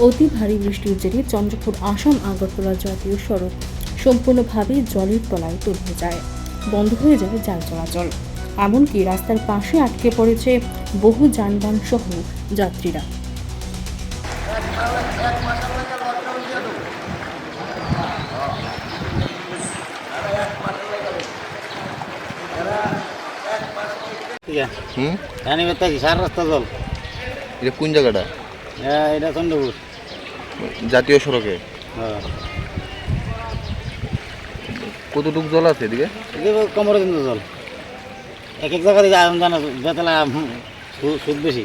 অতি ভারী বৃষ্টির জেরে চন্দ্রপুর আসাম আগরতলা জাতীয় সড়ক সম্পূর্ণভাবে জলের তলায় তলিয়ে যায়। বন্ধ হয়ে যায় যান চলাচল। এমনকি রাস্তার পাশে আটকে পড়েছে বহু যানবাহন সহ যাত্রীরা। হুম? রাস্তা জল। এটা কোন জায়গাটা? হ্যাঁ এটা চন্দ্রপুর। জাতীয় সড়কে? কতটুক কতটুকু জল আছে এদিকে? কোমরে কিন্তু জল। এক এক জায়গাতে বেতলা সুদ বেশি।